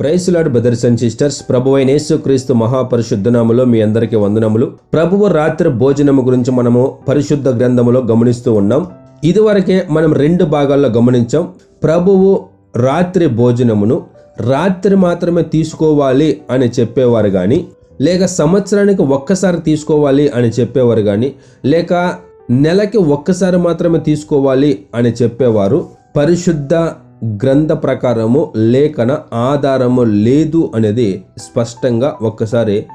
Praise Lord brothers and sisters ప్రభు అయిన యేసుక్రీస్తు మహాపరిశుద్ధనాములో మీ అందరికీ వందనములు. ప్రభువు రాత్రి భోజనము గురించి మనము పరిశుద్ధ గ్రంథములో గమనిస్తూ ఉన్నాం. ఇదివరకే మనం రెండు భాగాల్లో గమనించాం. ప్రభువు రాత్రి భోజనమును రాత్రి మాత్రమే తీసుకోవాలి అని చెప్పేవారు కానీ లేక సంవత్సరానికి ఒక్కసారి తీసుకోవాలి అని చెప్పేవారు కానీ లేక నెలకి ఒక్కసారి మాత్రమే తీసుకోవాలి అని చెప్పేవారు పరిశుద్ధ గ్రంథ ప్రకారము లేఖన ఆధారము లేదు అనేది స్పష్టంగా ఒక్కసారి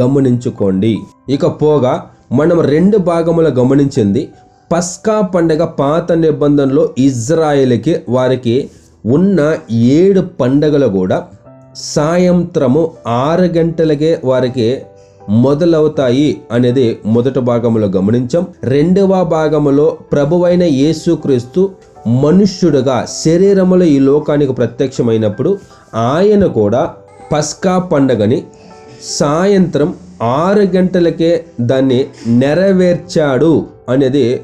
గమనించుకోండి. ఇక పోగా మనం రెండు భాగముల గమనించింది. పస్కా పండగ పాత నిబంధనలో ఇజ్రాయెల్కి వారికి ఉన్న ఏడు పండగలు కూడా సాయంత్రము ఆరు గంటలకే వారికి మొదలవుతాయి అనేది మొదటి భాగంలో గమనించాం. రెండవ భాగంలో ప్రభువైన యేసుక్రీస్తు మనుష్యుడుగా శరీరములో ఈ లోకానికి ప్రత్యక్షమైనప్పుడు ఆయన కూడా పస్కా పండగని సాయంత్రం ఆరు గంటలకే దాన్ని నెరవేర్చాడు అనేది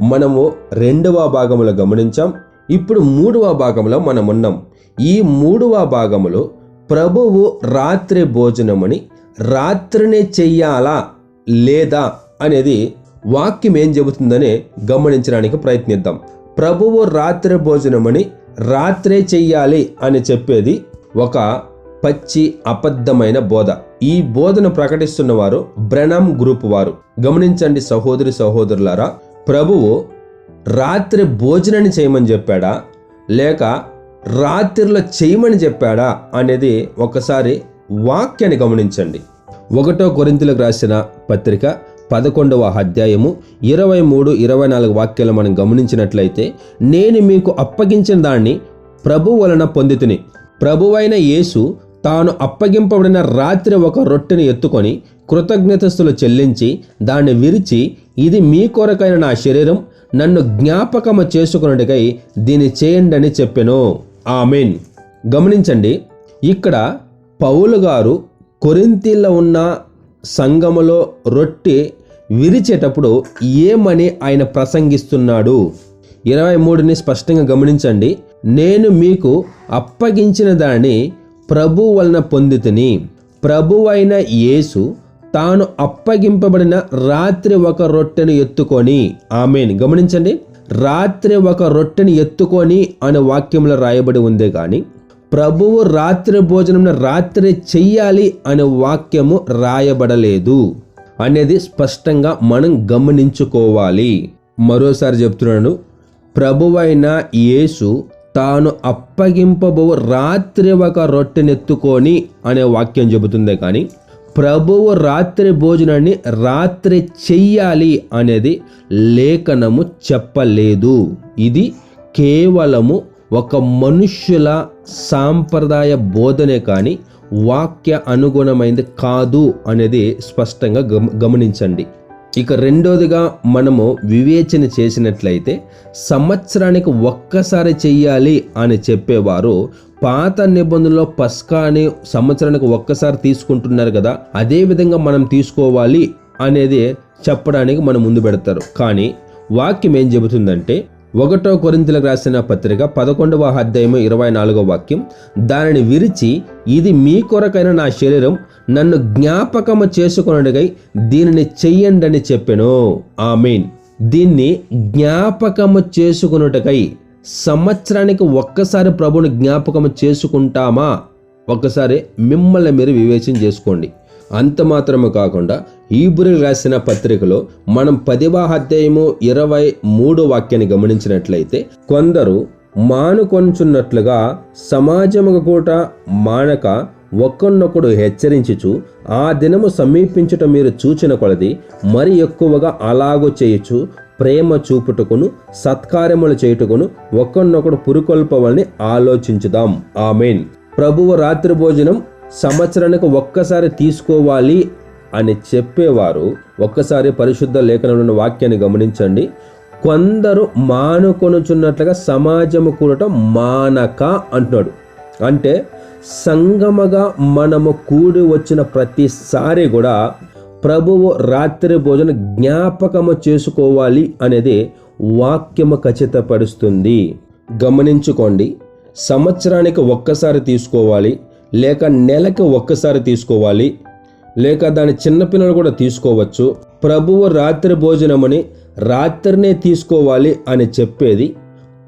మనము రెండవ భాగంలో గమనించాం. ఇప్పుడు మూడవ భాగంలో మనం ఉన్నాం. ఈ మూడవ భాగంలో ప్రభువు రాత్రి భోజనమని రాత్రినే చెయ్యాలా లేదా అనేది వాక్యం ఏం చెబుతుందని గమనించడానికి ప్రయత్నిద్దాం. ప్రభువు రాత్రి భోజనమని రాత్రే చెయ్యాలి అని చెప్పేది ఒక పచ్చి అబద్ధమైన బోధ. ఈ బోధను ప్రకటిస్తున్న వారు బ్రనమ్ గ్రూప్ వారు. గమనించండి సహోదరి సహోదరులారా ప్రభువు రాత్రి భోజనాన్ని చేయమని చెప్పాడా? లేక రాత్రిలో చేయమని చెప్పాడా అనేది ఒకసారి వాక్యాన్ని గమనించండి. ఒకటో కొరింతలకు రాసిన పత్రిక పదకొండవ అధ్యాయము ఇరవై మూడు ఇరవై నాలుగు వాక్యాలు మనం గమనించినట్లయితే నేను మీకు అప్పగించిన దాన్ని ప్రభు వలన పొందితిని. ప్రభువైన యేసు తాను అప్పగింపబడిన రాత్రి ఒక రొట్టెని ఎత్తుకొని కృతజ్ఞతస్తులు చెల్లించి దాన్ని విరిచి ఇది మీ కొరకైన నా శరీరం నన్ను జ్ఞాపకము చేసుకున్నట్టుకై దీన్ని చేయండి అని చెప్పెను. ఆమెన్. గమనించండి ఇక్కడ పౌలు గారు కొరింతీల్లో ఉన్న సంఘములో రొట్టె విరిచేటప్పుడు ఏమని ఆయన ప్రసంగిస్తున్నాడు? ఇరవై మూడుని స్పష్టంగా గమనించండి. నేను మీకు అప్పగించిన దాన్ని ప్రభు వలన పొందితిని. ప్రభువైన యేసు తాను అప్పగింపబడిన రాత్రి ఒక రొట్టెను ఎత్తుకొని ఆమెను. గమనించండి. రాత్రి ఒక రొట్టెని ఎత్తుకొని అనే వాక్యంలో రాయబడి ఉంది కానీ ప్రభువు రాత్రి భోజనం రాత్రి చెయ్యాలి అనే వాక్యము రాయబడలేదు. అనేది స్పష్టంగా మనం గమనించుకోవాలి. మరోసారి చెప్తున్నాను ప్రభువైన యేసు తాను అప్పగింపబో రాత్రి ఒక రొట్టెనెత్తుకొని అనే వాక్యం చెబుతుంది కానీ ప్రభువు రాత్రి భోజనాన్ని రాత్రి చెయ్యాలి అనేది లేఖనము చెప్పలేదు. ఇది కేవలము ఒక మనుష్యుల సాంప్రదాయ బోధనే కానీ వాక్య అనుగుణమైంది కాదు అనేది స్పష్టంగా గమ గమనించండి. ఇక రెండోదిగా మనము వివేచన చేసినట్లయితే సంవత్సరానికి ఒక్కసారి చెయ్యాలి అని చెప్పేవారు పాత నిబంధనలో పస్కాని సంవత్సరానికి ఒక్కసారి తీసుకుంటున్నారు కదా అదే విధంగా మనం తీసుకోవాలి అనేది చెప్పడానికి మనం ముందు పెడతారు. కానీ వాక్యం ఏం చెబుతుందంటే ఒకటో కొరింతలకు రాసిన పత్రిక పదకొండవ అధ్యాయము ఇరవై నాలుగో వాక్యం. దానిని విరిచి ఇది మీ కొరకైన నా శరీరం నన్ను జ్ఞాపకము చేసుకున్నట్టుగై దీనిని చెయ్యండి అని చెప్పాను. మీన్ దీన్ని జ్ఞాపకము చేసుకున్నట్టుకై సంవత్సరానికి ఒక్కసారి ప్రభుని జ్ఞాపకము చేసుకుంటామా? ఒక్కసారి మిమ్మల్ని మీరు వివేచన చేసుకోండి. అంత మాత్రమే కాకుండా ఈబురికి రాసిన పత్రికలో మనం పదివ అధ్యాయము ఇరవై మూడు వాక్యాన్ని గమనించినట్లయితే కొందరు మానుకొంచున్నట్లుగా సమాజముగా కూడా మానక ఒకరినొకడు హెచ్చరించుచు ఆ దినము సమీపించుట మీరు చూచిన కొలది మరి ఎక్కువగా అలాగూ చేయొచ్చు ప్రేమ చూపుటకును సత్కార్యములు చేయుటకును ఒకరినొకడు పురుకొల్పవల్ని ఆలోచించుదాం. ఆమెన్. ప్రభువు రాత్రి భోజనం సంవత్సరానికి ఒక్కసారి తీసుకోవాలి అని చెప్పేవారు. ఒక్కసారి పరిశుద్ధ లేఖనంలో ఉన్న వాక్యాన్ని గమనించండి. కొందరు మానుకొనుచున్నట్లుగా సమాజము కూడటం మానక అంటున్నాడు. అంటే సంగమగా మనము కూడి వచ్చిన ప్రతిసారి కూడా ప్రభువు రాత్రి భోజన జ్ఞాపకము చేసుకోవాలి అనేది వాక్యము ఖచ్చితపరుస్తుంది. గమనించుకోండి. సంవత్సరానికి ఒక్కసారి తీసుకోవాలి. లేక నెలకు ఒక్కసారి తీసుకోవాలి లేక దాని చిన్నపిల్లలు కూడా తీసుకోవచ్చు. ప్రభువు రాత్రి భోజనమని రాత్రినే తీసుకోవాలి అని చెప్పేది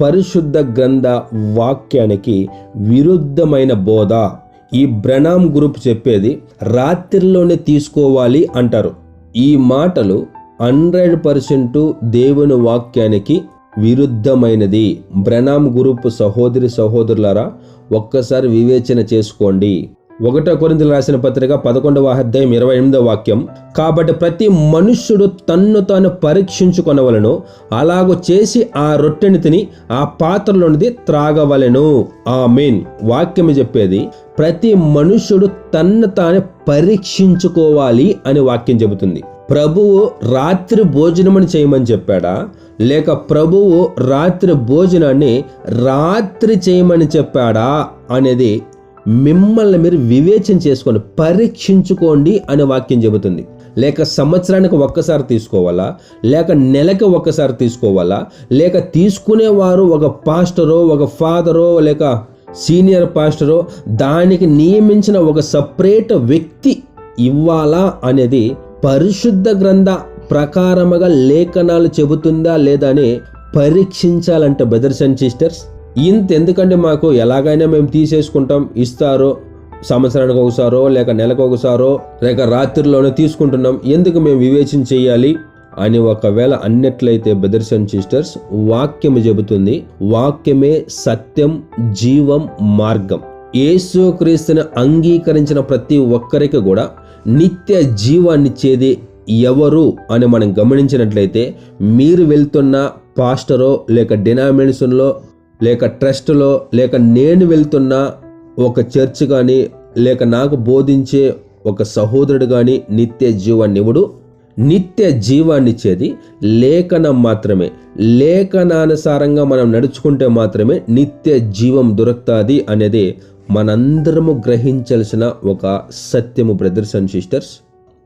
పరిశుద్ధ గ్రంథ వాక్యానికి విరుద్ధమైన బోధ. ఈ బ్రణాం గ్రూప్ చెప్పేది రాత్రిలోనే తీసుకోవాలి అంటారు. ఈ మాటలు హండ్రెడ్ పర్సెంట్ దేవుని వాక్యానికి విరుద్ధమైనది. బ్రనామ్ గ్రూప్ సహోదరి సహోదరులారా ఒక్కసారి వివేచన చేసుకోండి. ఒకటో కొరింథీయులకు రాసిన పత్రిక పదకొండవ అధ్యాయం ఇరవై ఎనిమిదవ వాక్యం. కాబట్టి ప్రతి మనుష్యుడు తన్ను తాను పరీక్షించుకొనవలను అలాగూ చేసి ఆ రొట్టెని తిని ఆ పాత్రలోనిది త్రాగవలెను. ఆ మెయిన్ వాక్యం చెప్పేది ప్రతి మనుష్యుడు తన్ను తాను పరీక్షించుకోవాలి అని వాక్యం చెబుతుంది. ప్రభువు రాత్రి భోజనమని చేయమని చెప్పాడా? లేక ప్రభువు రాత్రి భోజనాన్ని రాత్రి చేయమని చెప్పాడా? అనేది మిమ్మల్ని మీరు వివేచన చేసుకొని పరీక్షించుకోండి అనే వాక్యం చెబుతుంది. లేక సంవత్సరానికి ఒక్కసారి తీసుకోవాలా? లేక నెలకి ఒక్కసారి తీసుకోవాలా? లేక తీసుకునేవారు ఒక పాస్టరో ఒక ఫాదరో లేక సీనియర్ పాస్టరో దానికి నియమించిన ఒక సపరేట్ వ్యక్తి ఇవ్వాలా అనేది పరిశుద్ధ గ్రంథ ప్రకారముగా లేఖనాలు చెబుతుందా లేదా అని పరీక్షించాలంట బ్రదర్స్ అండ్ సిస్టర్స్ ఇంత ఎందుకంటే మాకు ఎలాగైనా మేము తీసేసుకుంటాం ఇస్తారో సంవత్సరానికి ఒకసారో లేక నెలకు ఒకసారో లేక రాత్రిలోనే తీసుకుంటున్నాం ఎందుకు మేము వివేచన చేయాలి అని ఒకవేళ అన్నట్లయితే బ్రదర్స్ అండ్ సిస్టర్స్ వాక్యము చెబుతుంది వాక్యమే సత్యం జీవం మార్గం. యేసు క్రీస్తుని అంగీకరించిన ప్రతి ఒక్కరికి కూడా నిత్య జీవాన్నిచ్చేది ఎవరు అని మనం గమనించినట్లయితే మీరు వెళ్తున్న పాస్టరో లేక డినామినేషన్లో లేక ట్రస్ట్లో లేక నేను వెళ్తున్న ఒక చర్చ్ కానీ లేక నాకు బోధించే ఒక సహోదరుడు కానీ నిత్య జీవాన్నివుడు నిత్య జీవాన్నిచ్చేది లేఖనం మాత్రమే. లేఖనానుసారంగా మనం నడుచుకుంటే మాత్రమే నిత్య జీవం దొరుకుతుంది అనేది మనందరము గ్రహించాల్సిన ఒక సత్యము బ్రదర్స్ అండ్ సిస్టర్స్.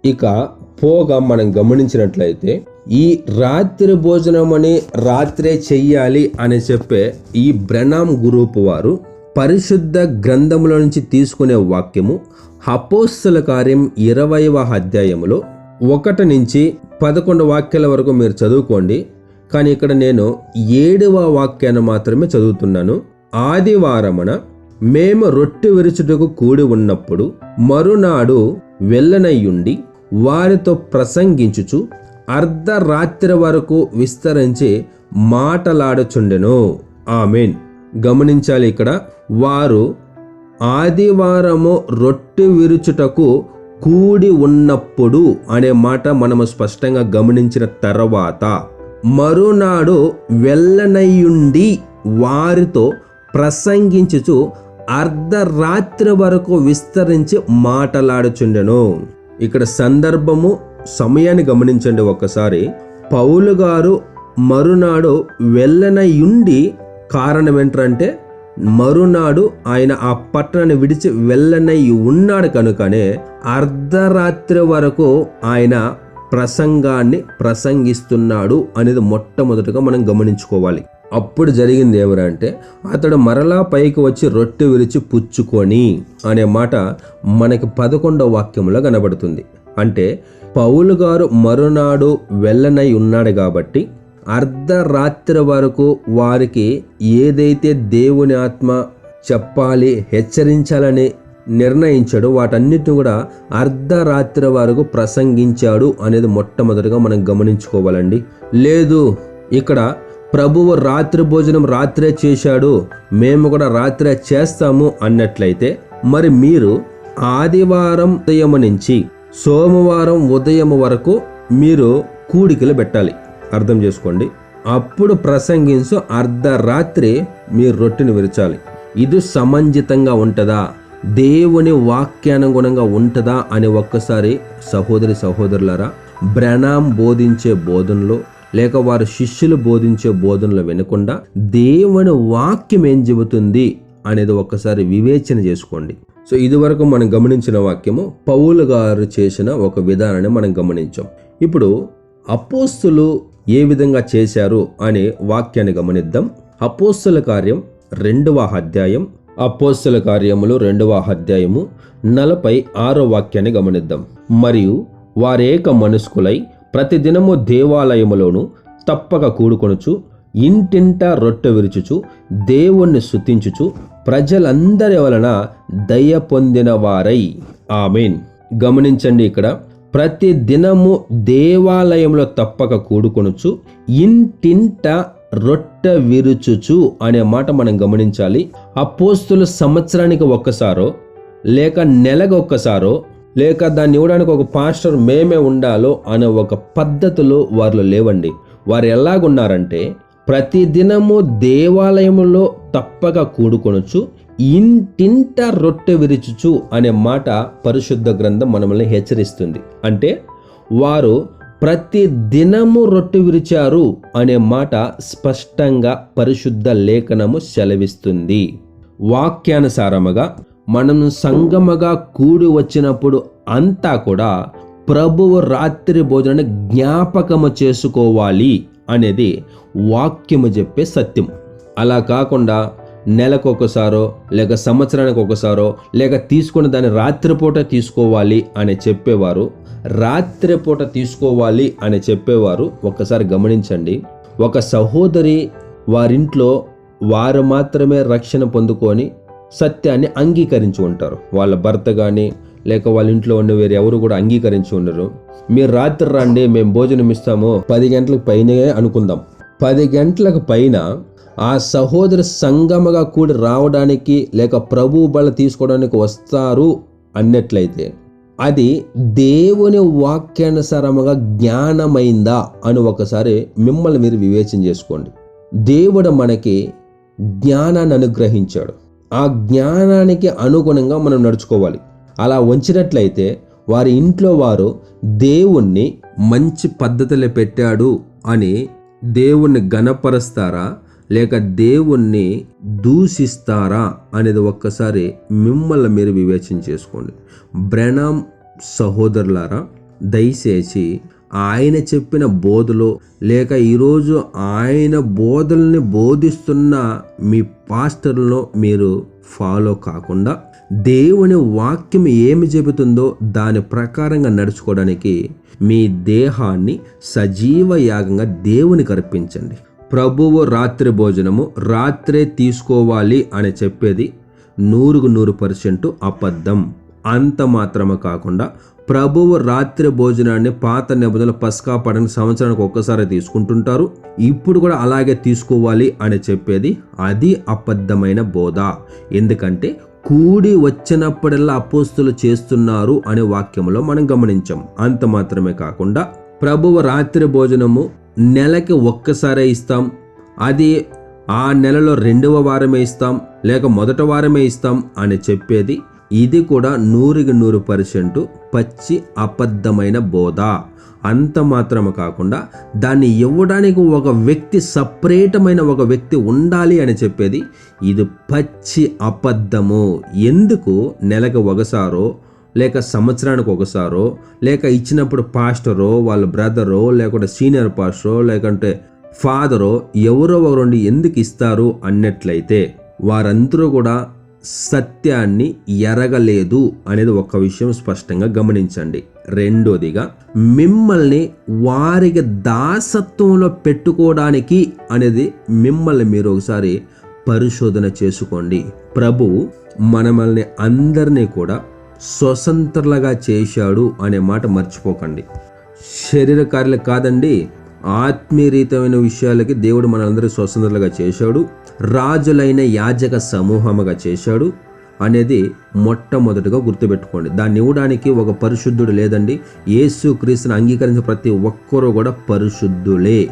ఇక పోగా మనం గమనించినట్లయితే ఈ రాత్రి భోజనం అని రాత్రే చెయ్యాలి అని చెప్పే ఈ బ్రణాం గ్రూప్ వారు పరిశుద్ధ గ్రంథముల నుంచి తీసుకునే వాక్యము హపోస్తుల కార్యం ఇరవైవ అధ్యాయములో ఒకటి నుంచి పదకొండు వాక్యాల వరకు మీరు చదువుకోండి. కానీ ఇక్కడ నేను ఏడవ వాక్యాన్ని మాత్రమే చదువుతున్నాను. ఆదివారమున మేము రొట్టె విరుచుటకు కూడి ఉన్నప్పుడు మరునాడు వెళ్ళనయ్యుండి వారితో ప్రసంగించుచు అర్ధరాత్రి వరకు విస్తరించి మాటలాడుచుండెను. ఆమెన్. గమనించాలి ఇక్కడ వారు ఆదివారము రొట్టె విరుచుటకు కూడి ఉన్నప్పుడు అనే మాట మనము స్పష్టంగా గమనించిన తర్వాత మరునాడు వెళ్ళనయ్యుండి వారితో ప్రసంగించుచు అర్ధరాత్రి వరకు విస్తరించి మాటలాడుచుండెను. ఇక్కడ సందర్భము సమయాన్ని గమనించండి ఒక్కసారి. పౌలు గారు మరునాడు వెళ్ళనయుండి కారణం ఏంటంటే మరునాడు ఆయన ఆ పట్టణాన్ని విడిచి వెళ్ళనై ఉన్నాడు కనుకనే అర్ధరాత్రి వరకు ఆయన ప్రసంగాన్ని ప్రసంగిస్తున్నాడు అనేది మొట్టమొదటిగా మనం గమనించుకోవాలి. అప్పుడు జరిగింది ఏమరంటే అతడు మరలా పైకి వచ్చి రొట్టె విరిచి పుచ్చుకొని అనే మాట మనకి పదకొండవ వాక్యంలో కనబడుతుంది. అంటే పౌలు గారు మరునాడు వెళ్ళనై ఉన్నాడు కాబట్టి అర్ధరాత్రి వరకు వారికి ఏదైతే దేవుని ఆత్మ చెప్పాలి హెచ్చరించాలని నిర్ణయించాడు వాటన్నిటిని కూడా అర్ధరాత్రి వరకు ప్రసంగించాడు అనేది మొట్టమొదటిగా మనం గమనించుకోవాలండి. లేదు ఇక్కడ ప్రభువు రాత్రి భోజనం రాత్రే చేశాడు మేము కూడా రాత్రే చేస్తాము అన్నట్లయితే మరి మీరు ఆదివారం ఉదయం నుంచి సోమవారం ఉదయం వరకు మీరు కూడికలు పెట్టాలి. అర్థం చేసుకోండి. అప్పుడు ప్రసంగించు అర్ధరాత్రి మీరు రొట్టెని విరచాలి. ఇది సమంజితంగా ఉంటుందా? దేవుని వాక్యానుగుణంగా ఉంటుందా? అని ఒక్కసారి సహోదరి సహోదరులారా బ్రణాం బోధించే బోధనలో లేక వారు శిష్యులు బోధించే బోధనలు వినకుండా దేవుని వాక్యం ఏం చెబుతుంది అనేది ఒక్కసారి వివేచన చేసుకోండి. సో ఇదివరకు మనం గమనించిన వాక్యము పౌలు గారు చేసిన ఒక విధానాన్ని మనం గమనించాం. ఇప్పుడు అపోస్తులు ఏ విధంగా చేశారు అనే వాక్యాన్ని గమనిద్దాం. అపోస్తుల కార్యం రెండవ అధ్యాయం అపోస్తుల కార్యములు రెండవ అధ్యాయము నలభై ఆరో వాక్యాన్ని గమనిద్దాం. మరియు వారేక మనస్కులై ప్రతిదినము దేవాలయములోను తప్పక కూడుకొనుచు ఇంటింట రొట్టె విరుచుచు దేవుణ్ణి శుతించుచు ప్రజలందరి వలన దయ పొందిన వారై. ఆమెన్. గమనించండి ఇక్కడ ప్రతి దినము దేవాలయంలో తప్పక కూడుకొనుచు ఇంటింట రొట్టె విరుచుచు అనే మాట మనం గమనించాలి. అపోస్తులు సంవత్సరానికి ఒక్కసారో లేక నెలకు ఒక్కసారో లేక దాన్ని ఇవ్వడానికి ఒక పాస్టర్ మేమే ఉండాలో అనే ఒక పద్ధతులు వారిలో లేవండి. వారు ఎలాగున్నారంటే ప్రతి దినము దేవాలయములో తప్పక కూడుకొనొచ్చు ఇంటింట రొట్టె విరుచుచు అనే మాట పరిశుద్ధ గ్రంథం మనల్ని హెచ్చరిస్తుంది. అంటే వారు ప్రతి దినము రొట్టె విరిచారు అనే మాట స్పష్టంగా పరిశుద్ధ లేఖనము సెలవిస్తుంది. వాక్యానుసారముగా మనం సంగమగా కూడి వచ్చినప్పుడు అంతా కూడా ప్రభువు రాత్రి భోజనాన్ని జ్ఞాపకము చేసుకోవాలి అనేది వాక్యము చెప్పే సత్యం. అలా కాకుండా నెలకు ఒకసారో లేక సంవత్సరానికి ఒకసారో లేక తీసుకున్న దాన్ని రాత్రిపూట తీసుకోవాలి అని చెప్పేవారు రాత్రిపూట తీసుకోవాలి అని చెప్పేవారు ఒక్కసారి గమనించండి. ఒక సహోదరి వారింట్లో వారు మాత్రమే రక్షణ పొందుకొని సత్యాన్ని అంగీకరించి ఉంటారు. వాళ్ళ భర్త కానీ లేక వాళ్ళ ఇంట్లో ఉన్న వేరే ఎవరు కూడా అంగీకరించి ఉండరు. మీరు రాత్రి రండి మేము భోజనం ఇస్తాము. పది గంటలకు పైనే అనుకుందాం. పది గంటలకు పైన ఆ సహోదరి సంగమగా కూడి రావడానికి లేక ప్రభు బల తీసుకోవడానికి వస్తారు అన్నట్లయితే అది దేవుని వాక్యానుసారముగా జ్ఞానమైందా అని ఒకసారి మిమ్మల్ని మీరు వివేచన చేసుకోండి. దేవుడు మనకి జ్ఞానాన్ని అనుగ్రహించాడు. ఆ జ్ఞానానికి అనుగుణంగా మనం నడుచుకోవాలి. అలా ఉంచినట్లయితే వారి ఇంట్లో వారు దేవుణ్ణి మంచి పద్ధతిలో పెట్టాడు అని దేవుణ్ణి గణపరుస్తారా లేక దేవుణ్ణి దూషిస్తారా? అనేది ఒక్కసారి మిమ్మల్ని మీరు వివేచన చేసుకోండి. బ్రణం సహోదరులారా దయచేసి ఆయన చెప్పిన బోధలో లేక ఈరోజు ఆయన బోధల్ని బోధిస్తున్న మీ పాస్టర్లను మీరు ఫాలో కాకుండా దేవుని వాక్యం ఏమి చెబుతుందో దాని ప్రకారంగా నడుచుకోవడానికి మీ దేహాన్ని సజీవ యాగంగా దేవునికి అర్పించండి. ప్రభువు రాత్రి భోజనము రాత్రే తీసుకోవాలి అని చెప్పేది నూరుకు నూరు పర్సెంట్ అబద్ధం. అంత మాత్రమే కాకుండా ప్రభువు రాత్రి భోజనాన్ని పాత నిబంధనల పస్కా పడని సంవత్సరానికి ఒక్కసారి తీసుకుంటుంటారు. ఇప్పుడు కూడా అలాగే తీసుకోవాలి అని చెప్పేది అది అబద్ధమైన బోధ. ఎందుకంటే కూడి వచ్చినప్పుడల్లా అపోస్తులు చేస్తున్నారు అనే వాక్యంలో మనం గమనించాం. అంత మాత్రమే కాకుండా ప్రభువు రాత్రి భోజనము నెలకి ఒక్కసారే ఇస్తాం. అది ఆ నెలలో రెండవ వారమే ఇస్తాం. లేక మొదట వారమే ఇస్తాం అని చెప్పేది ఇది కూడా నూరుకి నూరు పర్సెంట్ పచ్చి అబద్ధమైన బోధ. అంత మాత్రమే కాకుండా దాన్ని ఇవ్వడానికి ఒక వ్యక్తి సపరేటమైన ఒక వ్యక్తి ఉండాలి అని చెప్పేది ఇది పచ్చి అబద్ధము. ఎందుకు నెలకు ఒకసారో లేక సంవత్సరానికి ఒకసారో లేక ఇచ్చినప్పుడు పాస్టరో వాళ్ళ బ్రదరో లేకుంటే సీనియర్ పాస్టరో లేకుంటే ఫాదరో ఎవరో ఒకరు ఎందుకు ఇస్తారు అన్నట్లయితే వారందరూ కూడా సత్యాన్ని ఎరగలేదు అనేది ఒక విషయం స్పష్టంగా గమనించండి. రెండోదిగా మిమ్మల్ని వారికి దాసత్వంలో పెట్టుకోవడానికి అనేది మిమ్మల్ని మీరు ఒకసారి పరిశోధన చేసుకోండి. ప్రభు మనమల్ని అందరినీ కూడా స్వతంత్రులుగా చేశాడు అనే మాట మర్చిపోకండి. శరీర కార్యాలు కాదండి ఆత్మీయరీతమైన విషయాలకి దేవుడు మనందరూ స్వతంత్రులుగా చేశాడు. రాజులైన యాజక సమూహముగా చేశాడు అనేది మొట్టమొదటిగా గుర్తుపెట్టుకోండి. దాన్ని ఇవ్వడానికి ఒక పరిశుద్ధుడు లేదండి. యేసు క్రీస్తుని అంగీకరించిన ప్రతి ఒక్కరూ కూడా పరిశుద్ధులే.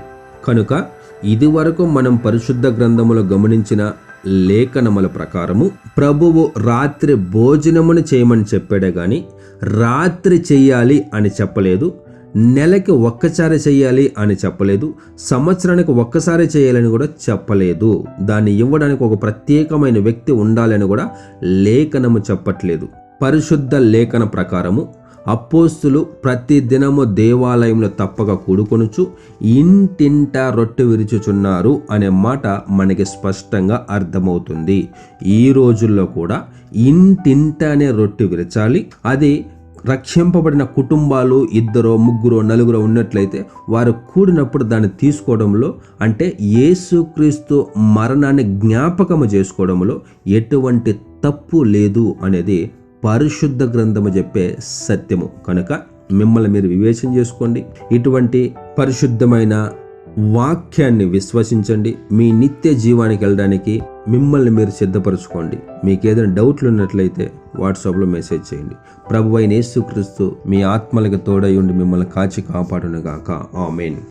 కనుక ఇదివరకు మనం పరిశుద్ధ గ్రంథములో గమనించిన లేఖనముల ప్రకారము ప్రభువు రాత్రి భోజనమును చేయమని చెప్పాడే కానీ రాత్రి చేయాలి అని చెప్పలేదు. నెలకి ఒక్కసారి చేయాలి అని చెప్పలేదు సంవత్సరానికి ఒక్కసారి చేయాలని కూడా చెప్పలేదు. దాన్ని ఇవ్వడానికి ఒక ప్రత్యేకమైన వ్యక్తి ఉండాలని కూడా లేఖనము చెప్పట్లేదు. పరిశుద్ధ లేఖన ప్రకారము అపోస్తులు ప్రతి దినము దేవాలయంలో తప్పక కూడుకొనుచు ఇంటింట రొట్టె విరుచుచున్నారు అనే మాట మనకి స్పష్టంగా అర్థమవుతుంది. ఈ రోజుల్లో కూడా ఇంటింటనే రొట్టె విరచాలి అది రక్షింపబడిన కుటుంబాలు ఇద్దరో ముగ్గురో నలుగురో ఉన్నట్లయితే వారు కూడినప్పుడు దాన్ని తీసుకోవడంలో అంటే యేసుక్రీస్తు మరణాన్ని జ్ఞాపకము చేసుకోవడంలో ఎటువంటి తప్పు లేదు అనేది పరిశుద్ధ గ్రంథము చెప్పే సత్యము. కనుక మిమ్మల్ని మీరు వివేచన చేసుకోండి. ఇటువంటి పరిశుద్ధమైన వాక్యాన్ని విశ్వసించండి. మీ నిత్య జీవానికి వెళ్ళడానికి మిమ్మల్ని మీరు సిద్ధపరచుకోండి. మీకు ఏదైనా డౌట్లు ఉన్నట్లయితే వాట్సాప్లో మెసేజ్ చేయండి. ప్రభు అయిన యేసుక్రీస్తు మీ ఆత్మలకు తోడై ఉండి మిమ్మల్ని కాచి కాపాడునుగాక. ఆమెన్.